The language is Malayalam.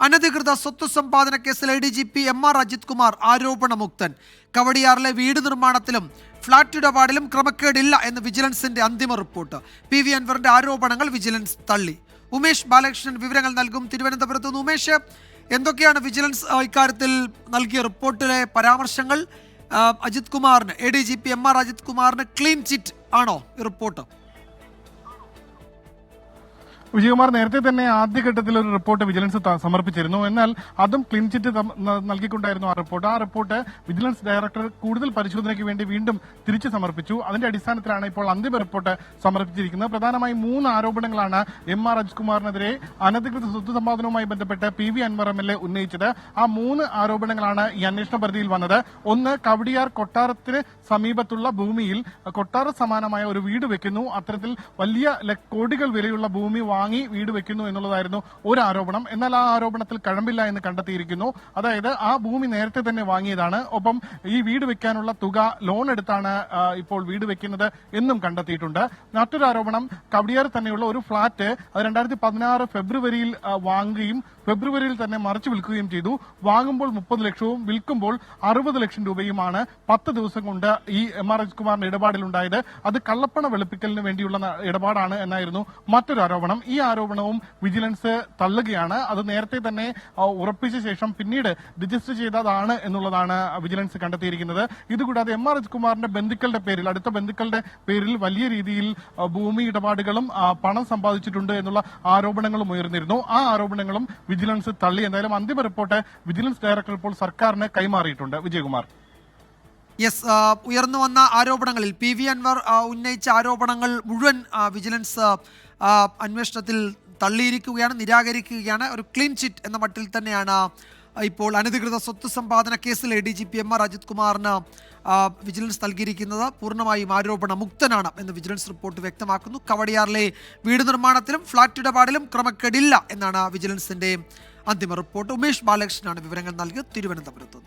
അനധികൃത സ്വത്ത് സമ്പാദന കേസിൽ A D G P M R Ajith Kumar ആരോപണമുക്തൻ. കവടിയാറിലെ വീട് നിർമ്മാണത്തിലും ഫ്ളാറ്റ് ഇടപാടിലും ക്രമക്കേടില്ല എന്ന് വിജിലൻസിന്റെ അന്തിമ റിപ്പോർട്ട്. പി വി അൻവറിന്റെ ആരോപണങ്ങൾ വിജിലൻസ് തള്ളി. ഉമേഷ് ബാലകൃഷ്ണൻ വിവരങ്ങൾ നൽകും തിരുവനന്തപുരത്ത് നിന്ന് ഉമേഷ്. എന്തൊക്കെയാണ് വിജിലൻസ് ഇക്കാര്യത്തിൽ നൽകിയ റിപ്പോർട്ടിലെ പരാമർശങ്ങൾ? അജിത് കുമാറിന് A D G P M R Ajith കുമാറിന് ക്ലീൻ ചിറ്റ് ആണോ ഈ റിപ്പോർട്ട്? വിജയകുമാർ നേരത്തെ തന്നെ ആദ്യഘട്ടത്തിൽ ഒരു റിപ്പോർട്ട് വിജിലൻസ് സമർപ്പിച്ചിരുന്നു. എന്നാൽ അതും ക്ലീൻ ചിറ്റ് നൽകിക്കൊണ്ടായിരുന്നു ആ റിപ്പോർട്ട് ആ റിപ്പോർട്ട് വിജിലൻസ് ഡയറക്ടർ കൂടുതൽ പരിശോധനയ്ക്ക് വേണ്ടി വീണ്ടും തിരിച്ചു സമർപ്പിച്ചു. അതിന്റെ അടിസ്ഥാനത്തിലാണ് ഇപ്പോൾ അന്തിമ റിപ്പോർട്ട് സമർപ്പിച്ചിരിക്കുന്നത്. പ്രധാനമായും മൂന്ന് ആരോപണങ്ങളാണ് എം ആർ അജ്കുമാറിനെതിരെ അനധികൃത സ്വത്ത് സമ്പാദനവുമായി ബന്ധപ്പെട്ട് P V Anvar M L A ഉന്നയിച്ചത്. ആ മൂന്ന് ആരോപണങ്ങളാണ് ഈ അന്വേഷണ പരിധിയിൽ വന്നത്. ഒന്ന് കവടിയാർ കൊട്ടാരത്തിന് സമീപത്തുള്ള ഭൂമിയിൽ കൊട്ടാര സമാനമായ ഒരു വീട് വെക്കുന്നു. അത്തരത്തിൽ വലിയ കോടികൾ വിലയുള്ള ഭൂമി വീട് വെക്കുന്നു എന്നുള്ളതായിരുന്നു ഒരു ആരോപണം എന്നാൽ ആ ആരോപണത്തിൽ കഴമ്പില്ല എന്ന് കണ്ടെത്തിയിരിക്കുന്നു. അതായത് ആ ഭൂമി നേരത്തെ തന്നെ വാങ്ങിയതാണ്. ഒപ്പം ഈ വീട് വെക്കാനുള്ള തുക ലോൺ എടുത്താണ് ഇപ്പോൾ വീട് വെക്കുന്നത് എന്നും കണ്ടെത്തിയിട്ടുണ്ട്. മറ്റൊരു ആരോപണം കവടിയാർ തന്നെയുള്ള ഒരു ഫ്ളാറ്റ് അത് രണ്ടായിരത്തി പതിനാറ് ഫെബ്രുവരിയിൽ വാങ്ങുകയും ഫെബ്രുവരിയിൽ തന്നെ മറിച്ചു വിൽക്കുകയും ചെയ്തു. വാങ്ങുമ്പോൾ മുപ്പത് ലക്ഷവും വിൽക്കുമ്പോൾ അറുപത് ലക്ഷം രൂപയുമാണ് പത്ത് ദിവസം കൊണ്ട് ഈ എം ആർ എച്ച് കുമാറിന്റെ ഇടപാടിലുണ്ടായത്. അത് കള്ളപ്പണ വെളുപ്പിക്കലിന് വേണ്ടിയുള്ള ഇടപാടാണ് എന്നായിരുന്നു മറ്റൊരു ആരോപണം. ഈ ആരോപണവും വിജിലൻസ് തള്ളുകയാണ്. അത് നേരത്തെ തന്നെ ഉറപ്പിച്ച ശേഷം പിന്നീട് രജിസ്റ്റർ ചെയ്തതാണ് എന്നുള്ളതാണ് വിജിലൻസ് കണ്ടെത്തിയിരിക്കുന്നത്. ഇതുകൂടാതെ എം ആർ എച്ച് ബന്ധുക്കളുടെ പേരിൽ അടുത്ത ബന്ധുക്കളുടെ പേരിൽ വലിയ രീതിയിൽ ഭൂമി ഇടപാടുകളും പണം സമ്പാദിച്ചിട്ടുണ്ട് എന്നുള്ള ആരോപണങ്ങളും ഉയർന്നിരുന്നു. ആ ആരോപണങ്ങളും വിജിലൻസ് തള്ളി. എന്തായാലും അന്തിമ റിപ്പോർട്ട് വിജിലൻസ് ഡയറക്ടർ ഇപ്പോൾ സർക്കാരിന് കൈമാറിയിട്ടുണ്ട്. വിജയകുമാർ. യെസ് ആ, ഉയർന്നു വന്ന ആരോപണങ്ങളിൽ പി വി അൻവർ ഉന്നയിച്ച ആരോപണങ്ങൾ മുഴുവൻ വിജിലൻസ് അന്വേഷണത്തിൽ തള്ളിയിരിക്കുകയാണ് നിരാകരിക്കുകയാണ്. ഒരു ക്ലീൻ ചിറ്റ് എന്ന മട്ടിൽ തന്നെയാണ് ഇപ്പോൾ അനധികൃത സ്വത്ത് സമ്പാദന കേസിൽ A D G P M R Ajith കുമാറിന് വിജിലൻസ് നൽകിയിരിക്കുന്നത്. പൂർണമായും ആരോപണ മുക്തനാണ് എന്ന് വിജിലൻസ് റിപ്പോർട്ട് വ്യക്തമാക്കുന്നു. കവടിയാറിലെ വീട് നിർമ്മാണത്തിലും ഫ്ളാറ്റ് ഇടപാടിലും ക്രമക്കേടില്ല എന്നാണ് വിജിലൻസിന്റെ അന്തിമ റിപ്പോർട്ട്. ഉമേഷ് ബാലകൃഷ്ണനാണ് വിവരങ്ങൾ നൽകിയത്. തിരുവനന്തപുരത്ത്